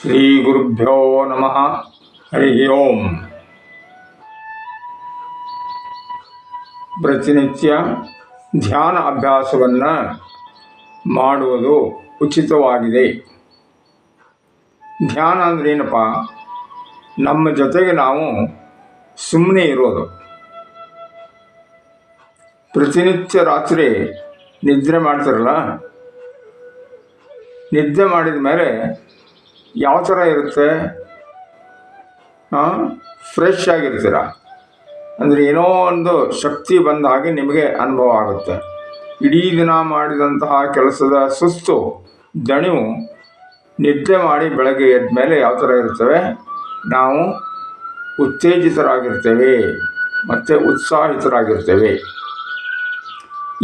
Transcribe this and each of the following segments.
ಶ್ರೀಗುರುಭ್ಯೋ ನಮಃ. ಹರಿ ಓಂ. ಪ್ರತಿನಿತ್ಯ ಧ್ಯಾನ ಅಭ್ಯಾಸವನ್ನು ಮಾಡುವುದು ಉಚಿತವಾಗಿದೆ. ಧ್ಯಾನ ಅಂದ್ರೆ ಏನಪ್ಪ? ನಮ್ಮ ಜೊತೆಗೆ ನಾವು ಸುಮ್ಮನೆ ಇರೋದು. ಪ್ರತಿನಿತ್ಯ ರಾತ್ರಿ ನಿದ್ರೆ ಮಾಡ್ತಾರಲ್ಲ? ನಿದ್ದೆ ಮಾಡಿದ ಮೇಲೆ ಯಾವ ಥರ ಇರುತ್ತೆ? ಫ್ರೆಶ್ ಆಗಿರ್ತೀರ? ಅಂದರೆ ಏನೋ ಒಂದು ಶಕ್ತಿ ಬಂದ ಹಾಗೆ ನಿಮಗೆ ಅನುಭವ ಆಗುತ್ತೆ. ಇಡೀ ದಿನ ಮಾಡಿದಂತಹ ಕೆಲಸದ ಸುಸ್ತು, ದಣಿವು, ನಿದ್ದೆ ಮಾಡಿ ಬೆಳಗ್ಗೆ ಎದ್ದ ಮೇಲೆ ಯಾವ ಥರ ಇರ್ತವೆ? ನಾವು ಉತ್ತೇಜಿತರಾಗಿರ್ತೇವೆ, ಮತ್ತು ಉತ್ಸಾಹಿತರಾಗಿರ್ತೇವೆ.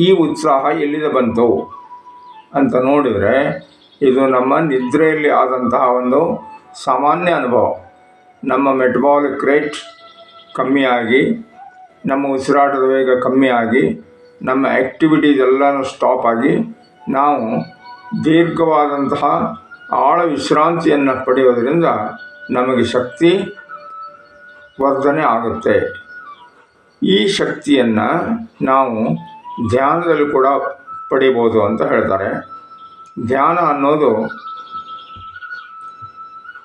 ಈ ಉತ್ಸಾಹ ಎಲ್ಲಿಂದ ಬಂತು ಅಂತ ನೋಡಿದರೆ ಇದು ನಮ್ಮ ನಿದ್ರೆಯಲ್ಲಿ ಆದಂತಹ ಒಂದು ಸಾಮಾನ್ಯ ಅನುಭವ. ನಮ್ಮ ಮೆಟಬಾಲಿಕ್ ರೇಟ್ ಕಮ್ಮಿಯಾಗಿ, ನಮ್ಮ ಉಸಿರಾಟದ ವೇಗ ಕಮ್ಮಿಯಾಗಿ, ನಮ್ಮ ಆ್ಯಕ್ಟಿವಿಟೀಸ್ ಎಲ್ಲನೂ ಸ್ಟಾಪ್ ಆಗಿ, ನಾವು ದೀರ್ಘವಾದಂತಹ ಆಳ ವಿಶ್ರಾಂತಿಯನ್ನು ಪಡೆಯೋದರಿಂದ ನಮಗೆ ಶಕ್ತಿ ವರ್ಧನೆ ಆಗುತ್ತೆ. ಈ ಶಕ್ತಿಯನ್ನು ನಾವು ಧ್ಯಾನದಲ್ಲಿ ಕೂಡ ಪಡಿಬೋದು ಅಂತ ಹೇಳ್ತಾರೆ. ಧ್ಯಾನ ಅನ್ನೋದು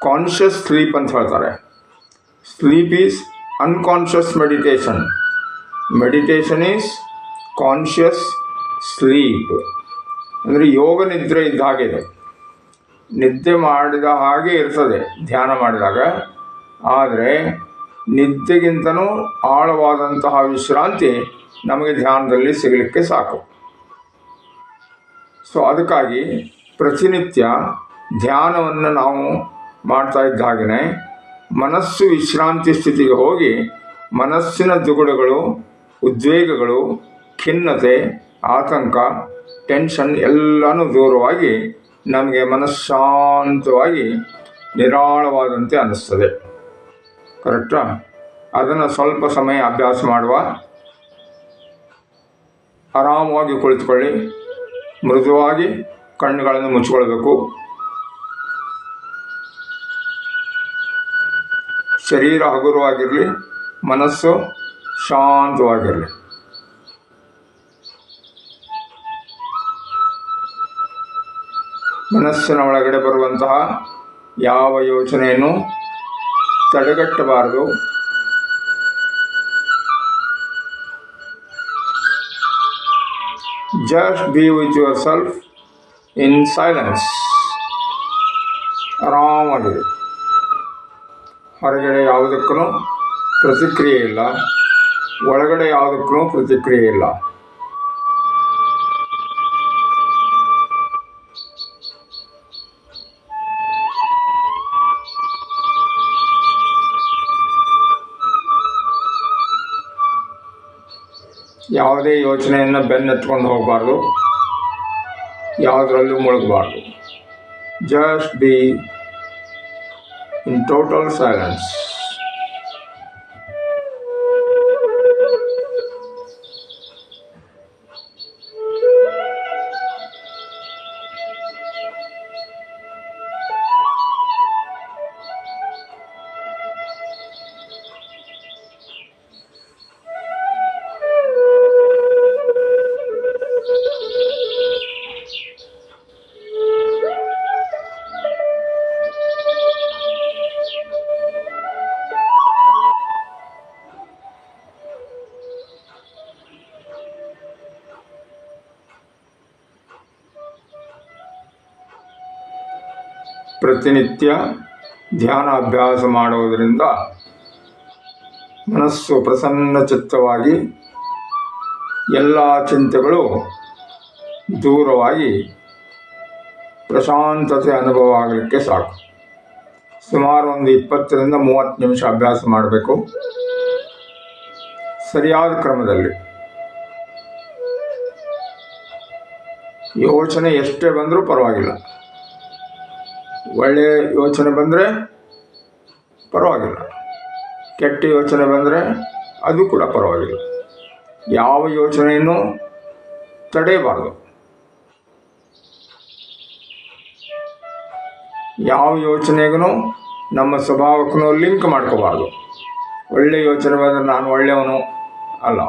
ಕಾನ್ಷಿಯಸ್ ಸ್ಲೀಪ್ ಅಂತ ಹೇಳ್ತಾರೆ. Sleep is unconscious meditation meditation is conscious sleep ಅಂದರೆ ಯೋಗ ನಿದ್ರೆ ಇದ್ದ ಹಾಗೆ ಇದೆ. ನಿದ್ದೆ ಮಾಡಿದ ಹಾಗೆ ಇರ್ತದೆ ಧ್ಯಾನ ಮಾಡಿದಾಗ. ಆದರೆ ನಿದ್ದೆಗಿಂತನೂ ಆಳವಾದಂತಹ ವಿಶ್ರಾಂತಿ ನಮಗೆ ಧ್ಯಾನದಲ್ಲಿ ಸಿಗಲಿಕ್ಕೆ ಸಾಕು. ಸೊ ಅದಕ್ಕಾಗಿ ಪ್ರತಿನಿತ್ಯ ಧ್ಯಾನವನ್ನು ನಾವು ಮಾಡ್ತಾ ಇದ್ದ ಮನಸ್ಸು ವಿಶ್ರಾಂತಿ ಸ್ಥಿತಿಗೆ ಹೋಗಿ ಮನಸ್ಸಿನ ದುಗುಡಗಳು ಉದ್ವೇಗಗಳು, ಖಿನ್ನತೆ, ಆತಂಕ, ಟೆನ್ಷನ್ ಎಲ್ಲನೂ ದೂರವಾಗಿ ನಮಗೆ ಮನಃಶಾಂತವಾಗಿ ನಿರಾಳವಾದಂತೆ ಅನ್ನಿಸ್ತದೆ. ಕರೆಕ್ಟಾ? ಅದನ್ನು ಸ್ವಲ್ಪ ಸಮಯ ಅಭ್ಯಾಸ ಮಾಡುವ. ಆರಾಮವಾಗಿ ಕುಳಿತುಕೊಳ್ಳಿ. ಮೃದುವಾಗಿ ಕಣ್ಣುಗಳನ್ನು ಮುಚ್ಚಿಕೊಳ್ಬೇಕು. ಶರೀರ ಹಗುರವಾಗಿರಲಿ ಮನಸ್ಸು ಶಾಂತವಾಗಿರಲಿ. ಮನಸ್ಸಿನ ಒಳಗಡೆ ಬರುವಂತಹ ಯಾವ ಯೋಚನೆಯನ್ನು ತಡೆಗಟ್ಟಬಾರದು. just be with yourself in silence ಆರಾಮಾಗಿದೆ ಹೊರಗಡೆ ಯಾವುದಕ್ಕೂ ಪ್ರತಿಕ್ರಿಯೆ ಇಲ್ಲ ಒಳಗಡೆ ಯಾವುದಕ್ಕೂ ಪ್ರತಿಕ್ರಿಯೆ ಇಲ್ಲ ಯಾವುದೇ ಯೋಚನೆಯನ್ನು ಬೆನ್ನೆತ್ಕೊಂಡು ಹೋಗಬಾರ್ದು. ಯಾವುದರಲ್ಲೂ ಮುಳುಗಬಾರ್ದು. Just be in total silence ಪ್ರತಿನಿತ್ಯ ಧ್ಯಾನ ಅಭ್ಯಾಸ ಮಾಡುವುದರಿಂದ ಮನಸ್ಸು ಪ್ರಸನ್ನ ಚಿತ್ತವಾಗಿ ಎಲ್ಲ ಚಿಂತೆಗಳು ದೂರವಾಗಿ ಪ್ರಶಾಂತತೆ ಅನುಭವ ಆಗಲಿಕ್ಕೆ ಸಾಕು. ಸುಮಾರು ಒಂದು ಇಪ್ಪತ್ತರಿಂದ ಮೂವತ್ತು ನಿಮಿಷ ಅಭ್ಯಾಸ ಮಾಡಬೇಕು. ಸರಿಯಾದ ಕ್ರಮದಲ್ಲಿ. ಯೋಚನೆ ಎಷ್ಟೇ ಬಂದರೂ ಪರವಾಗಿಲ್ಲ. ಒಳ್ಳೆಯ ಯೋಚನೆ ಬಂದರೆ ಪರವಾಗಿಲ್ಲ. ಕೆಟ್ಟ ಯೋಚನೆ ಬಂದರೆ ಅದು ಕೂಡ ಪರವಾಗಿಲ್ಲ. ಯಾವ ಯೋಚನೆಯನ್ನು ತಡೆಯಬಾರ್ದು. ಯಾವ ಯೋಚನೆಗೂ ನಮ್ಮ ಸ್ವಭಾವಕ್ಕೂ ಲಿಂಕ್ ಮಾಡ್ಕೋಬಾರ್ದು. ಒಳ್ಳೆ ಯೋಚನೆ ಬಂದರೆ ನಾನು ಒಳ್ಳೆಯವನು ಅಲ್ಲ.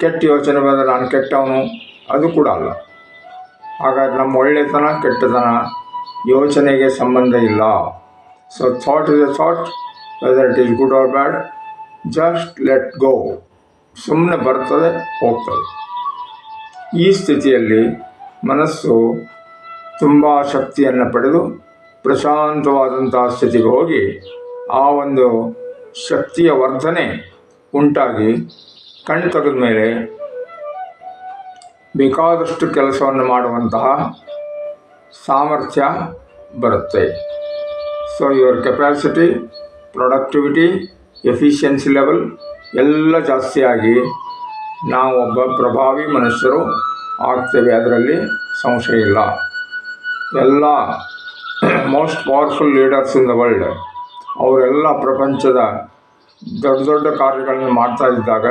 ಕೆಟ್ಟ ಯೋಚನೆ ಬಂದರೆ ನಾನು ಕೆಟ್ಟವನು ಅದು ಕೂಡ ಅಲ್ಲ. ಹಾಗಾದ್ರೆ ನಮ್ಮ ಒಳ್ಳೆತನ ಕೆಟ್ಟತನ ಯೋಚನೆಗೆ ಸಂಬಂಧ ಇಲ್ಲ. So thought is a thought whether it is good or bad just let go ಸುಮ್ಮನೆ ಬರ್ತದೆ, ಹೋಗ್ತದೆ. ಈ ಸ್ಥಿತಿಯಲ್ಲಿ ಮನಸ್ಸು ತುಂಬ ಶಕ್ತಿಯನ್ನು ಪಡೆದು ಪ್ರಶಾಂತವಾದಂತಹ ಸ್ಥಿತಿಗೆ ಹೋಗಿ ಆ ಒಂದು ಶಕ್ತಿಯ ವರ್ಧನೆ ಉಂಟಾಗಿ ಕಣ್ಣು ತೆಗೆದ ಮೇಲೆ ಬೇಕಾದಷ್ಟು ಕೆಲಸವನ್ನು ಮಾಡುವಂತಹ ಸಾಮರ್ಥ್ಯ ಬರುತ್ತೆ. So your capacity productivity efficiency level ಎಲ್ಲ ಜಾಸ್ತಿಯಾಗಿ ನಾವು ಒಬ್ಬ ಪ್ರಭಾವಿ ಮನುಷ್ಯರು ಆಗ್ತೇವೆ. ಅದರಲ್ಲಿ ಸಂಶಯ ಇಲ್ಲ. ಎಲ್ಲ most powerful leaders in the world ಅವರೆಲ್ಲ ಪ್ರಪಂಚದ ದೊಡ್ಡ ದೊಡ್ಡ ಕಾರ್ಯಗಳನ್ನು ಮಾಡ್ತಾ ಇದ್ದಾಗ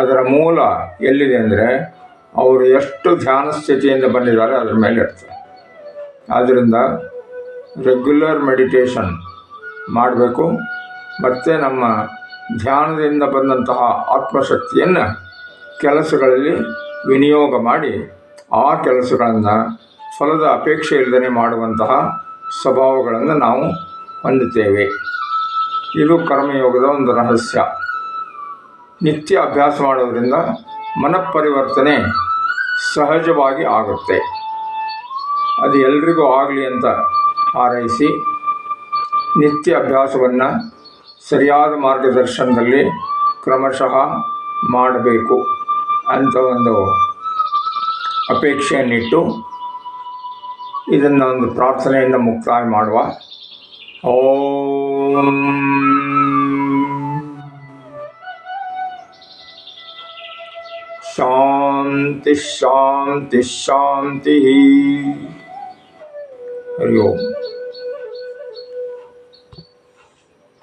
ಅದರ ಮೂಲ ಎಲ್ಲಿದೆ ಅಂದರೆ ಅವರು ಎಷ್ಟು ಧ್ಯಾನ ಸ್ಥಿತಿಯಿಂದ ಬಂದಿದ್ದಾರೆ ಅದರ ಮೇಲೆ ಇರ್ತದೆ ಆದ್ದರಿಂದ ರೆಗ್ಯುಲರ್ ಮೆಡಿಟೇಷನ್ ಮಾಡಬೇಕು. ಮತ್ತು ನಮ್ಮ ಧ್ಯಾನದಿಂದ ಬಂದಂತಹ ಆತ್ಮಶಕ್ತಿಯನ್ನು ಕೆಲಸಗಳಲ್ಲಿ ವಿನಿಯೋಗ ಮಾಡಿ ಆ ಕೆಲಸಗಳನ್ನು ಫಲದ ಅಪೇಕ್ಷೆ ಇಲ್ಲದೇ ಮಾಡುವಂತಹ ಸ್ವಭಾವಗಳನ್ನು ನಾವು ಹೊಂದುತ್ತೇವೆ. ಇದು ಕರ್ಮಯೋಗದ ಒಂದು ರಹಸ್ಯ. ನಿತ್ಯ ಅಭ್ಯಾಸ ಮಾಡೋದರಿಂದ ಮನಃಪರಿವರ್ತನೆ ಸಹಜವಾಗಿ ಆಗುತ್ತೆ. ಅದು ಎಲ್ರಿಗೂ ಆಗಲಿ ಅಂತ ಹಾರೈಸಿ ನಿತ್ಯ ಅಭ್ಯಾಸವನ್ನು ಸರಿಯಾದ ಮಾರ್ಗದರ್ಶನದಲ್ಲಿ ಕ್ರಮಶಃ ಮಾಡಬೇಕು ಅಂತ ಒಂದು ಅಪೇಕ್ಷೆಯನ್ನಿಟ್ಟು ಇದನ್ನು ಒಂದು ಪ್ರಾರ್ಥನೆಯಿಂದ ಮುಕ್ತಾಯ ಮಾಡುವ. ಓ. ಶಾಂತಿ ಶಾಂತಿ ಶಾಂತಿ. ಹರಿ ಓಂ